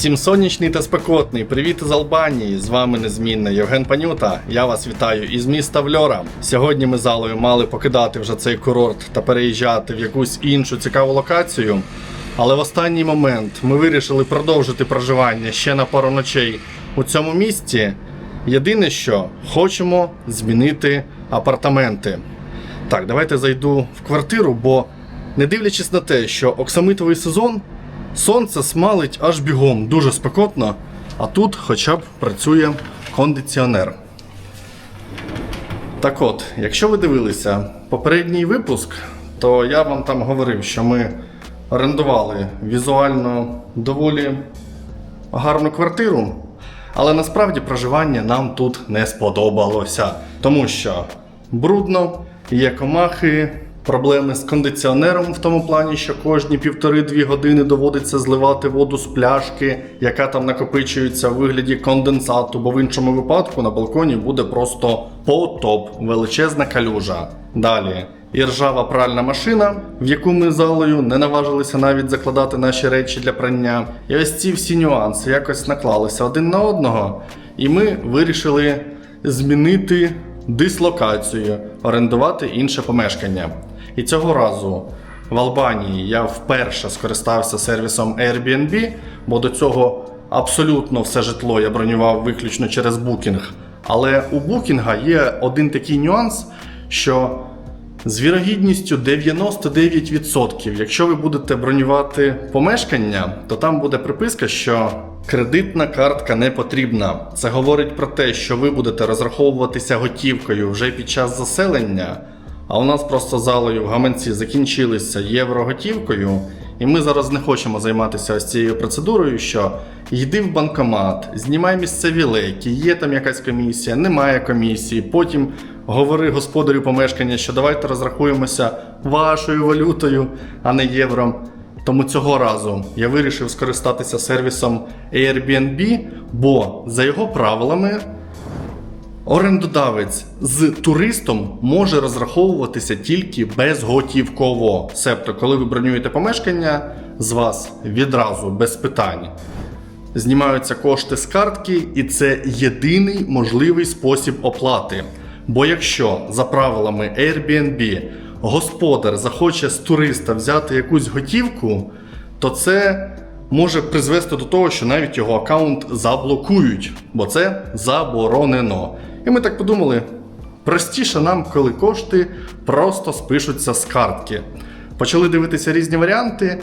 Всім сонячний та спекотний. Привіт із Албанії. З вами незмінно Євген Панюта. Я вас вітаю із міста Вльора. Сьогодні ми з Алою мали покидати вже цей курорт та переїжджати в якусь іншу цікаву локацію. Але в останній момент ми вирішили продовжити проживання ще на пару ночей у цьому місті. Єдине, що хочемо змінити апартаменти. Так, давайте зайду в квартиру, бо не дивлячись на те, що оксамитовий сезон, сонце смалить аж бігом, дуже спекотно, а тут хоча б працює кондиціонер. Так от, якщо ви дивилися попередній випуск, то я вам там говорив, що ми орендували візуально доволі гарну квартиру, але насправді проживання нам тут не сподобалося, тому що брудно, є комахи, проблеми з кондиціонером в тому плані, що кожні півтори-дві години доводиться зливати воду з пляшки, яка там накопичується в вигляді конденсату, бо в іншому випадку на балконі буде просто потоп, величезна калюжа. Далі. І ржава пральна машина, в яку ми залою не наважилися навіть закладати наші речі для прання. І ось ці всі нюанси якось наклалися один на одного, і ми вирішили змінити дислокацію, орендувати інше помешкання. І цього разу в Албанії я вперше скористався сервісом Airbnb, бо до цього абсолютно все житло я бронював виключно через Booking. Але у Booking є один такий нюанс, що з вірогідністю 99%, якщо ви будете бронювати помешкання, то там буде приписка, що кредитна картка не потрібна. Це говорить про те, що ви будете розраховуватися готівкою вже під час заселення. А у нас просто залою в гаманці закінчилися євро готівкою, і ми зараз не хочемо займатися ось цією процедурою, що йди в банкомат, знімай місцеві леки, є там якась комісія, немає комісії. Потім говори господарю помешкання, що давайте розрахуємося вашою валютою, а не євро. Тому цього разу я вирішив скористатися сервісом Airbnb, бо за його правилами Орендодавець з туристом може розраховуватися тільки безготівково. Себто, коли ви бронюєте помешкання, з вас відразу без питань знімаються кошти з картки, і це єдиний можливий спосіб оплати. Бо якщо за правилами Airbnb господар захоче з туриста взяти якусь готівку, то це може призвести до того, що навіть його аккаунт заблокують, бо це заборонено. І ми так подумали: простіше нам, коли кошти просто спишуться з картки. Почали дивитися різні варіанти.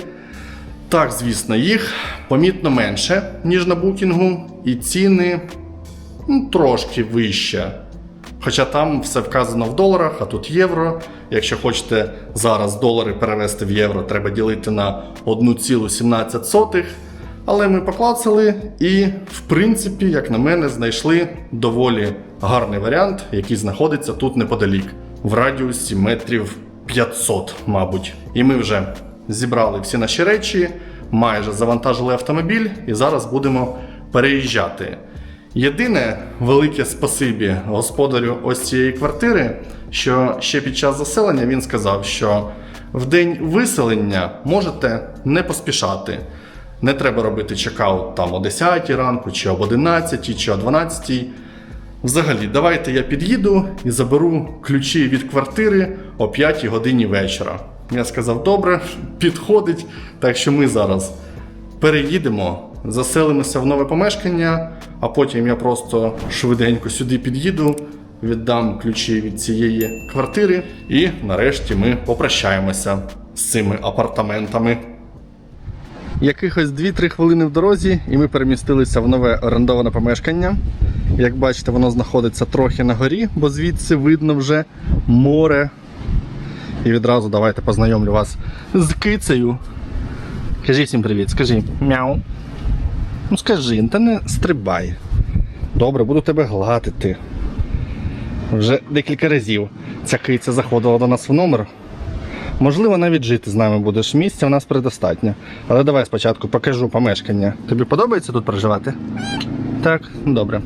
Так, звісно, їх помітно менше, ніж на букінгу, і ціни ну, трошки вище. Хоча там все вказано в доларах, а тут євро. Якщо хочете зараз долари перевести в євро, треба ділити на 1,17. Але ми поклацали і, в принципі, як на мене, знайшли доволі гарний варіант, який знаходиться тут неподалік, в радіусі метрів 500, мабуть. І ми вже зібрали всі наші речі, майже завантажили автомобіль і зараз будемо переїжджати. Єдине велике спасибі господарю ось цієї квартири, що ще під час заселення він сказав, що в день виселення можете не поспішати. Не треба робити чекаут там о 10 ранку, чи об 11, чи о 12. Взагалі, давайте я під'їду і заберу ключі від квартири о 5 годині вечора. Я сказав, добре, підходить. Так що ми зараз переїдемо, заселимося в нове помешкання, а потім я просто швиденько сюди під'їду, віддам ключі від цієї квартири, і нарешті ми попрощаємося з цими апартаментами. Якихось 2-3 хвилини в дорозі, і ми перемістилися в нове орендоване помешкання. Як бачите, воно знаходиться трохи на горі, бо звідси видно вже море. І відразу давайте познайомлю вас з кицею. Кажи всім привіт, скажи мяу. Ну скажи, та не стрибай. Добре, буду тебе гладити. Вже декілька разів ця киця заходила до нас в номер. Можливо, навіть жити з нами будеш. Місця в нас предостатньо. Але давай спочатку покажу помешкання. Тобі подобається тут проживати? Так, добре.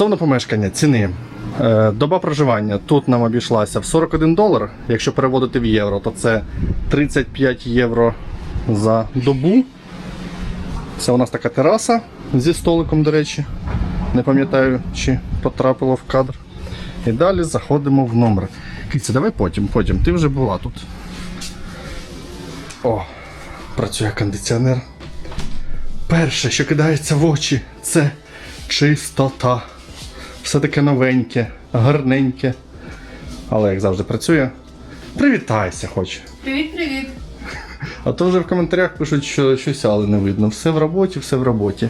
Стосовно помешкання, ціни. Е, Доба проживання тут нам обійшлася в 41 долар. Якщо переводити в євро, то це 35 євро за добу. Це у нас така тераса зі столиком, до речі. Не пам'ятаю, чи потрапило в кадр. І далі заходимо в номер. Кіця, давай потім, потім. Ти вже була тут. О, працює кондиціонер. Перше, що кидається в очі, це чистота. Все таке новеньке, гарненьке. Але як завжди працює. Привітайся, хоч. Привіт, привіт. А то вже в коментарях пишуть, що щось але не видно. Все в роботі, все в роботі.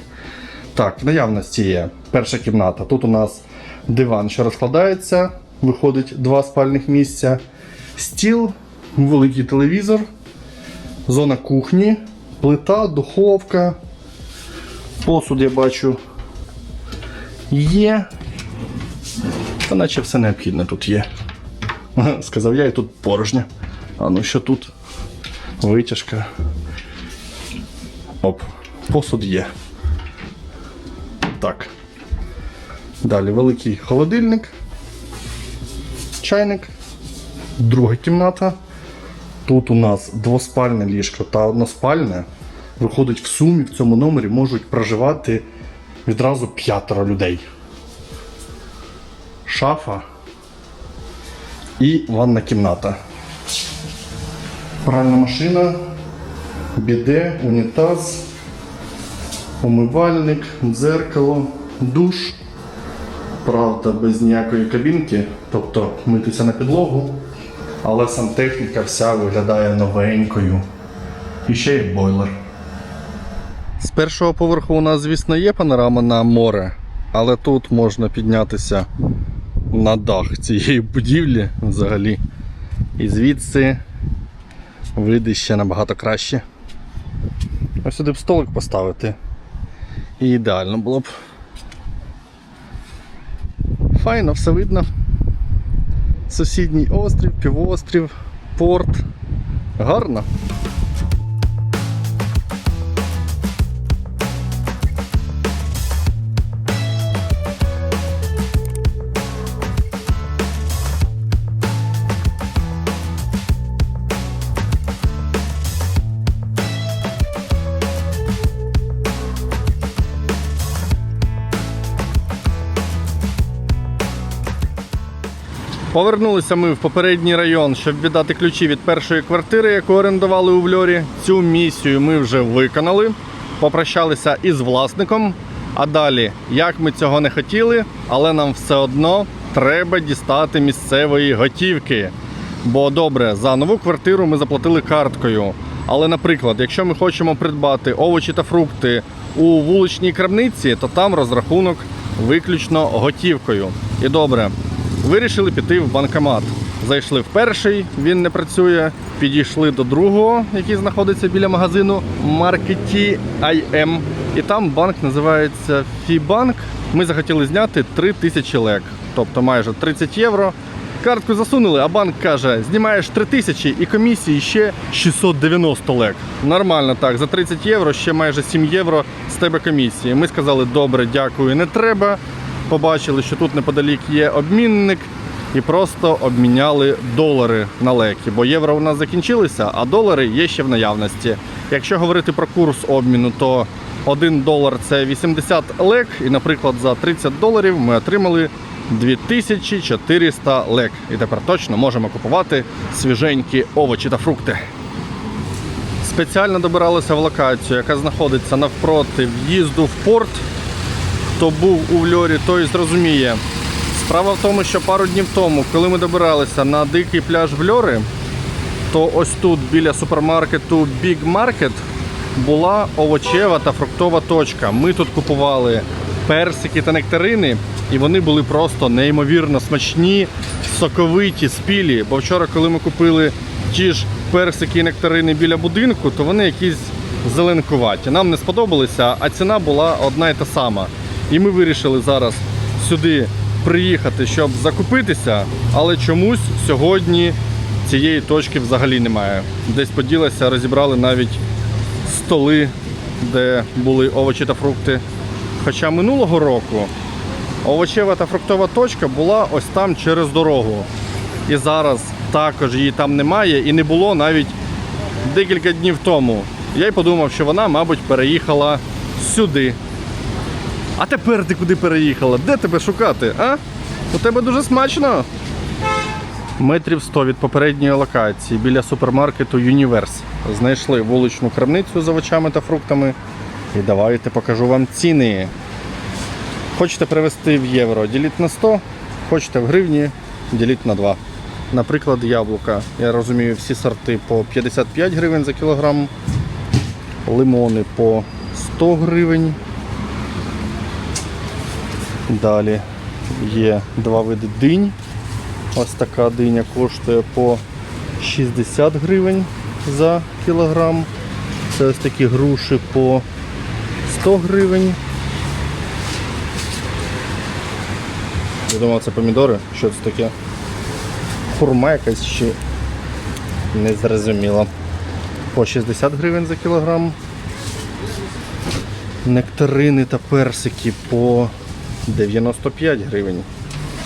Так, в наявності є перша кімната. Тут у нас диван, що розкладається, виходить два спальних місця, стіл, великий телевізор, зона кухні, плита, духовка. Посуд я бачу є. Та наче все необхідне тут є. Сказав я і тут порожня. А ну що тут? Витяжка. Оп, посуд є. Так. Далі великий холодильник, чайник, друга кімната. Тут у нас двоспальне ліжко та односпальне. Виходить, в сумі в цьому номері можуть проживати відразу п'ятеро людей. Шафа і ванна кімната. Пральна машина, біде, унітаз, умивальник, дзеркало, душ. Правда, без ніякої кабінки, тобто митися на підлогу, але сантехніка вся виглядає новенькою. І ще є бойлер. З першого поверху у нас, звісно, є панорама на море, але тут можна піднятися на дах цієї будівлі взагалі. І звідси види ще набагато краще. Ось сюди б столик поставити. І ідеально було б. Файно, все видно. Сусідній острів, півострів, порт. Гарно. Повернулися ми в попередній район, щоб віддати ключі від першої квартири, яку орендували у Вльорі. Цю місію ми вже виконали, попрощалися із власником. А далі, як ми цього не хотіли, але нам все одно треба дістати місцевої готівки. Бо добре, за нову квартиру ми заплатили карткою. Але, наприклад, якщо ми хочемо придбати овочі та фрукти у вуличній крамниці, то там розрахунок виключно готівкою. І добре, Вирішили піти в банкомат. Зайшли в перший, він не працює. Підійшли до другого, який знаходиться біля магазину Маркеті IM. І там банк називається Фібанк. Ми захотіли зняти 3 тисячі лек, тобто майже 30 євро. Картку засунули, а банк каже: знімаєш 3 тисячі і комісії ще 690 лек. Нормально так, за 30 євро ще майже 7 євро з тебе комісії. Ми сказали, добре, дякую, не треба побачили, що тут неподалік є обмінник, і просто обміняли долари на леки. Бо євро у нас закінчилися, а долари є ще в наявності. Якщо говорити про курс обміну, то 1 долар це 80 лек, і, наприклад, за 30 доларів ми отримали 2400 лек. І тепер точно можемо купувати свіженькі овочі та фрукти. Спеціально добиралися в локацію, яка знаходиться навпроти в'їзду в порт хто був у Вльорі, той зрозуміє. Справа в тому, що пару днів тому, коли ми добиралися на дикий пляж Вльори, то ось тут біля супермаркету Big Market була овочева та фруктова точка. Ми тут купували персики та нектарини, і вони були просто неймовірно смачні, соковиті, спілі. Бо вчора, коли ми купили ті ж персики і нектарини біля будинку, то вони якісь зеленкуваті. Нам не сподобалися, а ціна була одна і та сама. І ми вирішили зараз сюди приїхати, щоб закупитися, але чомусь сьогодні цієї точки взагалі немає. Десь поділася, розібрали навіть столи, де були овочі та фрукти. Хоча минулого року овочева та фруктова точка була ось там через дорогу. І зараз також її там немає і не було навіть декілька днів тому. Я й подумав, що вона, мабуть, переїхала сюди. А тепер ти куди переїхала? Де тебе шукати, а? У тебе дуже смачно. Метрів 100 від попередньої локації біля супермаркету Юніверс. Знайшли вуличну крамницю з овочами та фруктами. І давайте покажу вам ціни. Хочете привезти в євро, діліть на 100, хочете в гривні, діліть на 2. Наприклад, яблука. Я розумію, всі сорти по 55 гривень за кілограм, лимони по 100 гривень. Далі є два види динь. Ось така диня коштує по 60 гривень за кілограм. Це ось такі груші по 100 гривень. Я думав, це помідори. Що це таке? Хурма якась чи не зрозуміло. По 60 гривень за кілограм. Нектарини та персики по 95 гривень.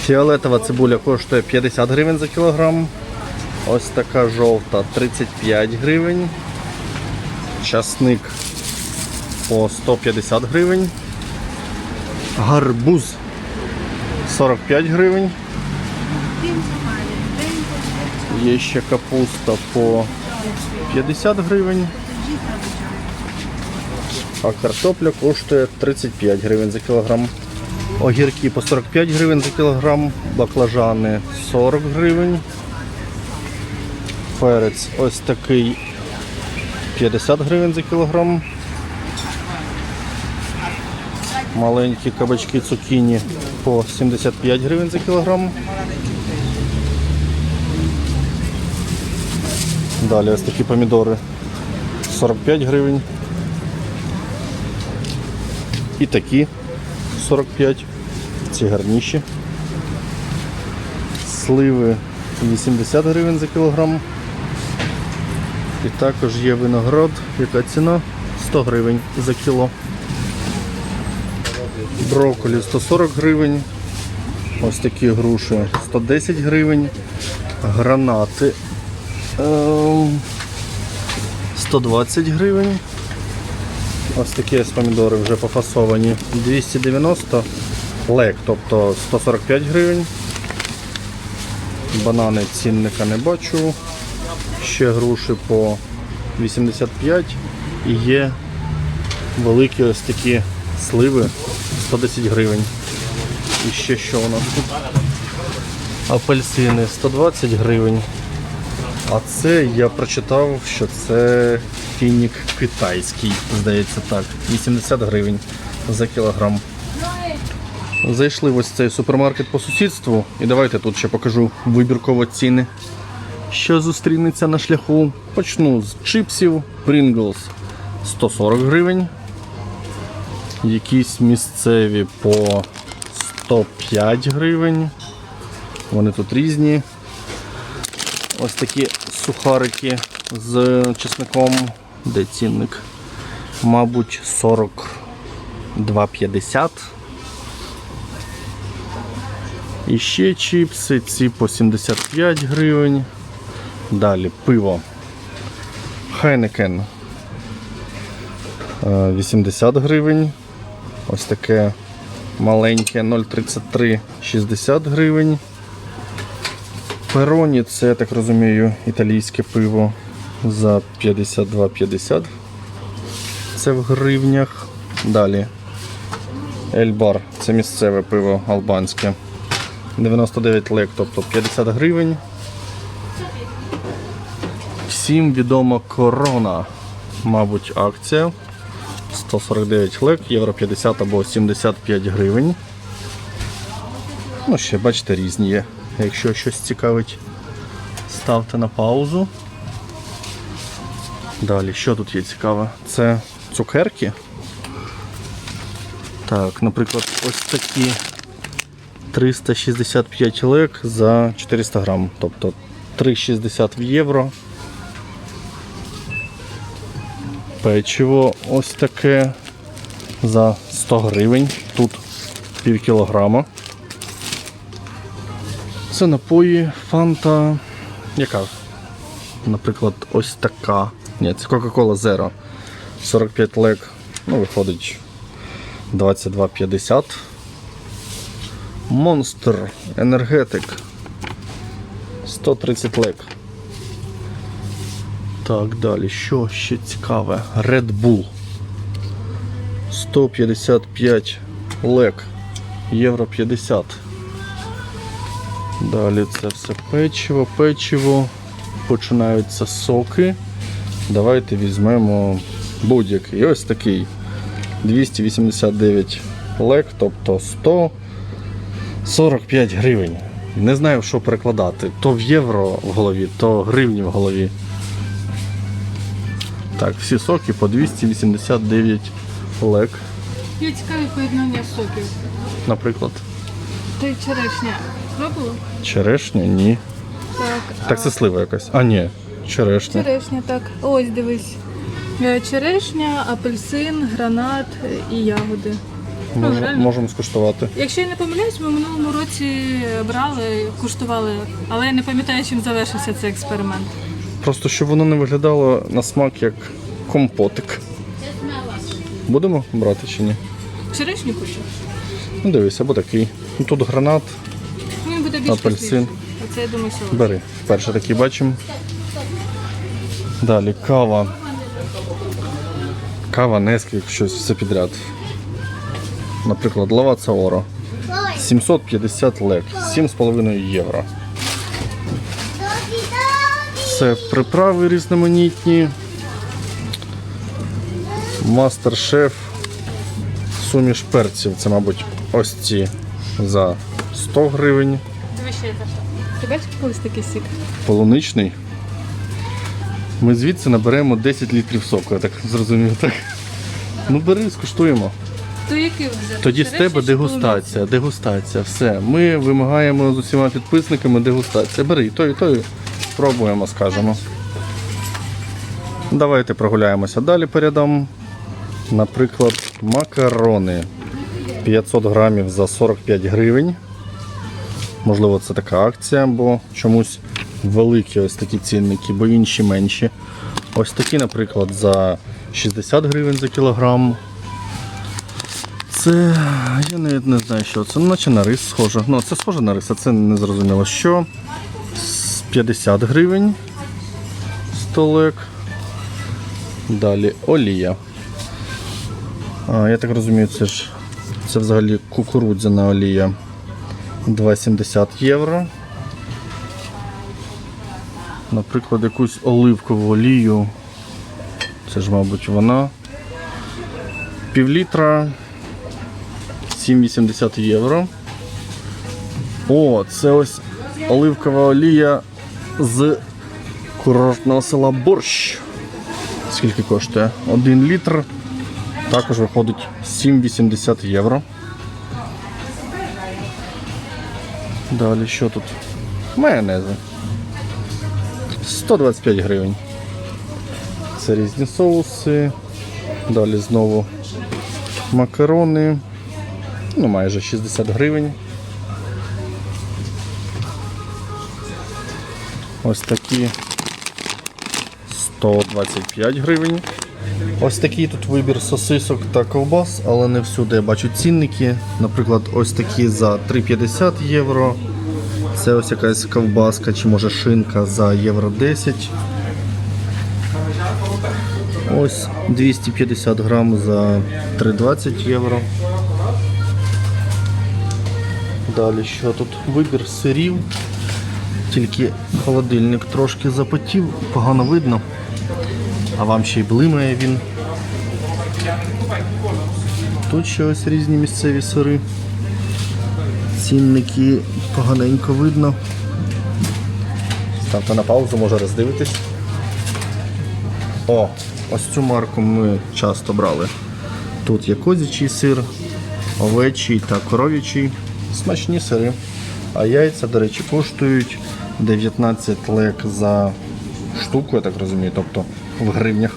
Фіолетова цибуля коштує 50 гривень за кілограм. Ось така жовта 35 гривень. Часник по 150 гривень. Гарбуз 45 гривень. Є ще капуста по 50 гривень. А картопля коштує 35 гривень за кілограм. Огірки по 45 гривень за кілограм, баклажани 40 гривень. Перець ось такий 50 гривень за кілограм. Маленькі кабачки цукіні по 75 гривень за кілограм. Далі ось такі помідори 45 гривень. І такі 45. Ці гарніші. Сливи 80 гривень за кілограм. І також є виноград, яка ціна 100 гривень за кіло. Брокколі 140 гривень. Ось такі груші 110 гривень. Гранати ем, 120 гривень. Ось такі ось помідори вже пофасовані. 290 лек, тобто 145 гривень. Банани цінника не бачу. Ще груші по 85 і є великі ось такі сливи 110 гривень. І ще що у нас тут? Апельсини 120 гривень. А це я прочитав, що це фінік китайський, здається так. 80 гривень за кілограм. Зайшли в ось цей супермаркет по сусідству. І давайте тут ще покажу вибірково ціни. Що зустрінеться на шляху? Почну з чипсів Pringles 140 гривень. Якісь місцеві по 105 гривень. Вони тут різні. Ось такі сухарики з чесником. Де цінник? Мабуть, 42,50. І ще чіпси, ці по 75 гривень. Далі пиво. Е, 80 гривень. Ось таке маленьке 0,33 60 гривень. Пероні це, я так розумію, італійське пиво за 52,50. Це в гривнях. Далі. Ельбар це місцеве пиво албанське. 99 лек, тобто 50 гривень. Всім відома корона. Мабуть, акція. 149 лек, євро 50 або 75 гривень. Ну, ще бачите, різні є. Якщо щось цікавить, ставте на паузу. Далі, що тут є цікаве? Це цукерки. Так, наприклад, ось такі 365 лек за 400 грам, тобто 3,60 в євро. Печиво ось таке за 100 гривень, тут пів кілограма. Це напої Фанта. Яка? Наприклад, ось така. Ні, це Coca-Cola Zero. 45 лек. Ну, виходить 22,50. Монстр енергетик 130 лек. Так, далі. Що ще цікаве? Red Bull 155 лек. Євро 50. Далі це все печиво, печиво. Починаються соки. Давайте візьмемо будь-який. Ось такий 289 лек, тобто 145 гривень. Не знаю, що перекладати. То в євро в голові, то гривні в голові. Так, всі соки по 289 лек, Є цікаві поєднання соків. наприклад. Ти черешня пробувала? Черешня, ні. Так. Так це слива якась. А, ні, черешня. Черешня, так. Ось дивись. Е, Черешня, апельсин, гранат і ягоди. Ну, Мож- реально. Можемо скуштувати. Якщо я не помиляюсь, ми в минулому році брали, куштували, але я не пам'ятаю, чим завершився цей експеримент. Просто щоб воно не виглядало на смак як компотик. Будемо брати чи ні? Черешню хочу. Ну дивись, або такий. Ну, Тут гранат, більш Апельсин. Оце я думаю, солодкий. бери. Перше такий бачимо. Далі кава. Кава, Несквік, щось все підряд. Наприклад, лаваца Оро. 750 лек, 7,5 євро. Це приправи різноманітні. Мастер-шеф. Суміш перців. Це, мабуть, ось ці за 100 гривень. Дивись, ще за що. Ти бачиш колись такий сік? Полуничний. Ми звідси наберемо 10 літрів соку, я так зрозумів. Так? Ну бери, скуштуємо. То який взяти? Тоді з тебе дегустація, дегустація. Все. Ми вимагаємо з усіма підписниками дегустація. Бери і той, і той. Спробуємо, скажемо. Давайте прогуляємося далі по. Наприклад, макарони 500 грамів за 45 гривень. Можливо, це така акція, бо чомусь великі ось такі цінники, бо інші менші. Ось такі, наприклад, за 60 гривень за кілограм. Це я навіть не знаю, що це. Ну, наче на рис схоже. Ну, це схоже на рис, а це не зрозуміло. Що? 50 гривень. Столик. Далі олія. А, я так розумію, це ж це взагалі кукурудзяна олія. 2,70 євро. Наприклад, якусь оливкову олію. Це ж, мабуть, вона. Півлітра 7,80 євро. О, це ось оливкова олія з курортного села Борщ. Скільки коштує? 1 літр. Також виходить 7,80 євро. Далі що тут? Майонези. 125 гривень. Це різні соуси. Далі знову макарони. Ну, майже 60 гривень. Ось такі 125 гривень. Ось такий тут вибір сосисок та ковбас, але не всюди я бачу цінники. Наприклад, ось такі за 3,50 євро. Це ось якась ковбаска чи може шинка за євро 10. Ось 250 грам за 3,20 євро. Далі що тут? Вибір сирів. Тільки холодильник трошки запотів, погано видно. А вам ще й блимає він. Тут ще ось різні місцеві сири. Цінники поганенько видно. Ставте на паузу, може роздивитись. О, ось цю марку ми часто брали. Тут є козячий сир, овечий та коров'ячий. Смачні сири. А яйця, до речі, коштують 19 лек за штуку, я так розумію, тобто в гривнях.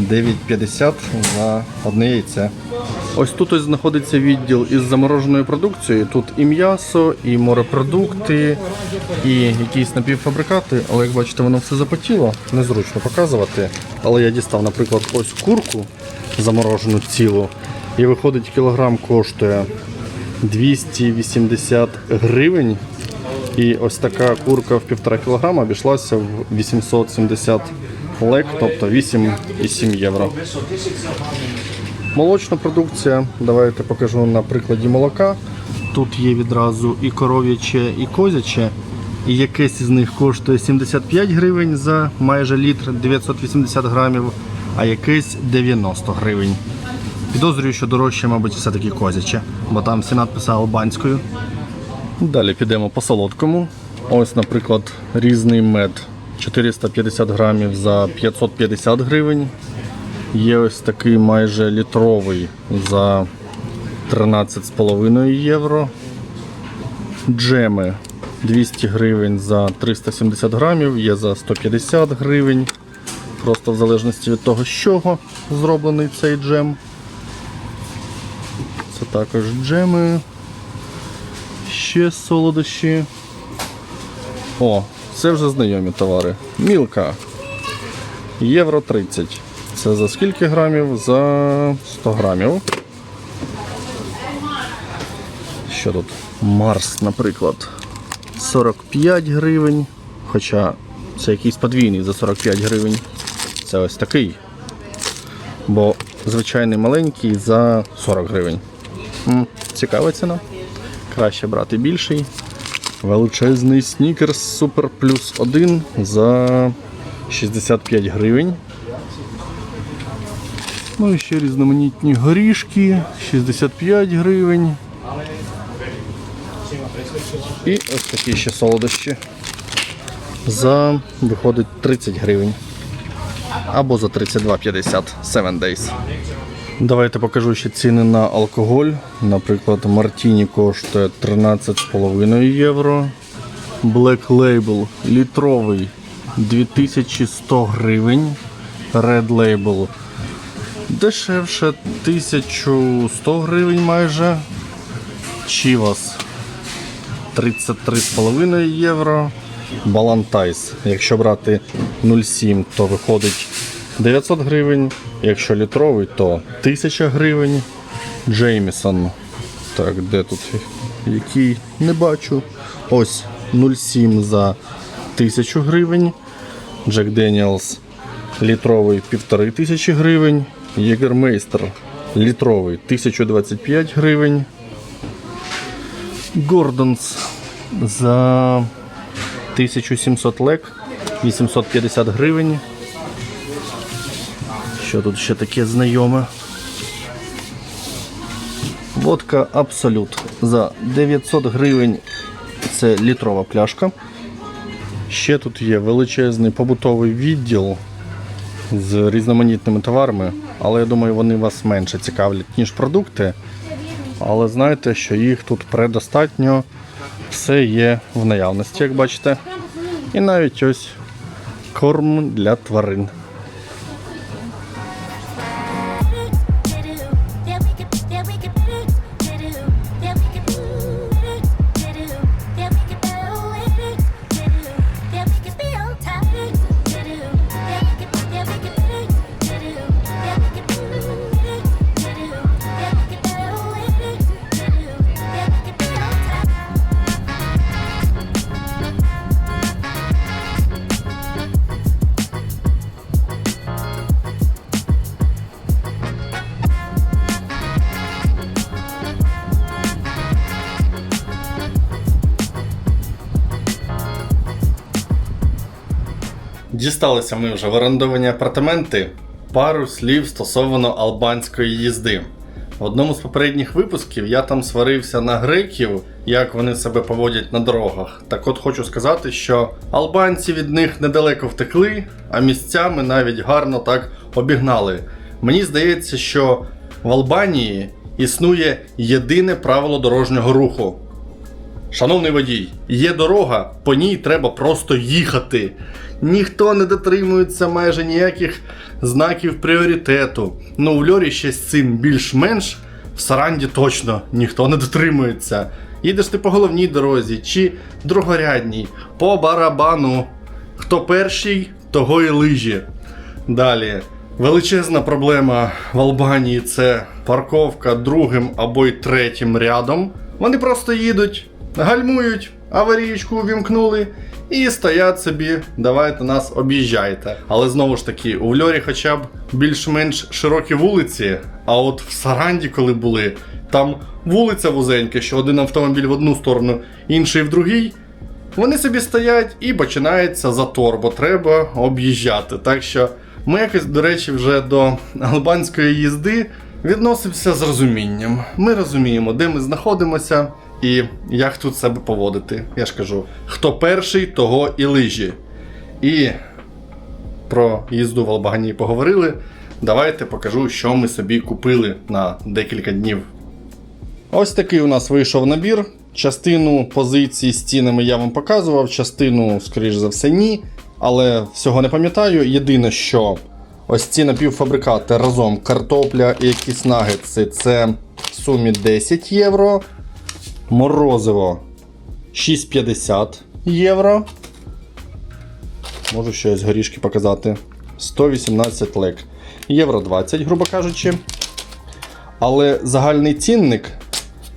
9,50 за одне яйце. Ось тут ось знаходиться відділ із замороженою продукцією. Тут і м'ясо, і морепродукти, і якісь напівфабрикати. Але як бачите, воно все запотіло, незручно показувати. Але я дістав, наприклад, ось курку заморожену цілу І виходить, кілограм коштує 280 гривень. І ось така курка в 1,5 кг обійшлася в 870 лек, тобто 8,7 євро. Молочна продукція. Давайте покажу на прикладі молока. Тут є відразу і коров'яче, і козяче. І якесь із них коштує 75 гривень за майже літр 980 грамів, а якесь 90 гривень. Підозрюю, що дорожче, мабуть, все-таки козяче, бо там всі надписи албанською. Далі підемо по солодкому. Ось, наприклад, різний мед 450 грамів за 550 гривень. Є ось такий майже літровий за 13,5 євро. Джеми 200 гривень за 370 грамів, є за 150 гривень. Просто в залежності від того, з чого зроблений цей джем. Це також джеми. Ще солодощі. О, це вже знайомі товари. Мілка. Євро 30. Це за скільки грамів? За 100 грамів. Що тут? Марс, наприклад. 45 гривень. Хоча це якийсь подвійний за 45 гривень. Це ось такий. Бо звичайний маленький за 40 гривень. М, цікава ціна. Краще брати більший. Величезний снікерс Супер плюс 1 за 65 гривень. Ну і ще різноманітні горішки 65 гривень. І ось такі ще солодощі. За виходить 30 гривень. Або за 32,50 7 Days. Давайте покажу ще ціни на алкоголь. Наприклад, Мартіні коштує 13,5 євро. Black Label літровий 2100 гривень. Red Label дешевше 1100 гривень майже. Чівас 33,5 євро. Балантайс. Якщо брати 0,7, то виходить 900 гривень. Якщо літровий, то 1000 гривень. Джеймісон. Так, де тут який не бачу. Ось 0,7 за 1000 гривень. Джек Деніелс літровий 1500 гривень. Єгермейстер літровий 1025 гривень. Гордонс за 1700 лек 850 гривень. Що тут ще таке знайоме? Водка Абсолют за 900 гривень. Це літрова пляшка. Ще тут є величезний побутовий відділ з різноманітними товарами, але я думаю, вони вас менше цікавлять, ніж продукти. Але знаєте, що їх тут предостатньо, все є в наявності, як бачите. І навіть ось корм для тварин. Дісталися ми вже в орендовані апартаменти. Пару слів стосовно албанської їзди. В одному з попередніх випусків я там сварився на греків, як вони себе поводять на дорогах. Так от хочу сказати, що албанці від них недалеко втекли, а місцями навіть гарно так обігнали. Мені здається, що в Албанії існує єдине правило дорожнього руху. Шановний водій, є дорога, по ній треба просто їхати. Ніхто не дотримується майже ніяких знаків пріоритету. Ну, в Льорі ще з цим більш-менш, в Саранді точно ніхто не дотримується. Їдеш ти по головній дорозі чи другорядній, по барабану. Хто перший, того і лижі. Далі. Величезна проблема в Албанії це парковка другим або й третім рядом. Вони просто їдуть, гальмують, аварійку увімкнули і стоять собі, давайте нас об'їжджайте. Але знову ж таки, у Льорі хоча б більш-менш широкі вулиці, а от в Саранді, коли були, там вулиця вузенька, що один автомобіль в одну сторону, інший в другій. Вони собі стоять і починається затор, бо треба об'їжджати. Так що ми якось, до речі, вже до албанської їзди відносимося з розумінням. Ми розуміємо, де ми знаходимося і як тут себе поводити. Я ж кажу, хто перший, того і лижі. І про їзду в Албанії поговорили. Давайте покажу, що ми собі купили на декілька днів. Ось такий у нас вийшов набір. Частину позицій з цінами я вам показував, частину, скоріш за все, ні. Але всього не пам'ятаю. Єдине, що ось ці напівфабрикати разом картопля і якісь нагетси це в сумі 10 євро. Морозиво 6,50 євро. Можу щось горішки показати. 118 лек. Євро 20, грубо кажучи. Але загальний цінник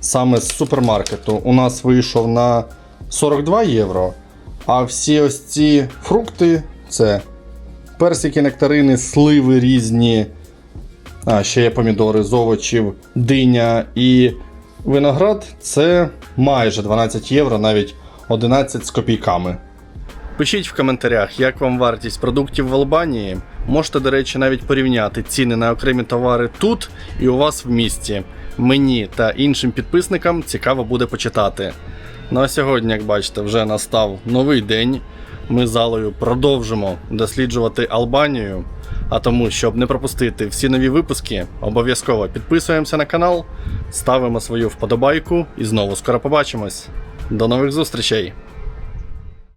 саме з супермаркету у нас вийшов на 42 євро. А всі ось ці фрукти це персики, нектарини, сливи різні. А, ще є помідори з овочів, диня і виноград це майже 12 євро, навіть 11 з копійками. Пишіть в коментарях, як вам вартість продуктів в Албанії. Можете, до речі, навіть порівняти ціни на окремі товари тут і у вас в місті. Мені та іншим підписникам цікаво буде почитати. Ну а сьогодні, як бачите, вже настав новий день. Ми з Алою продовжимо досліджувати Албанію. А тому, щоб не пропустити всі нові випуски, обов'язково підписуємося на канал, ставимо свою вподобайку і знову скоро побачимось. До нових зустрічей!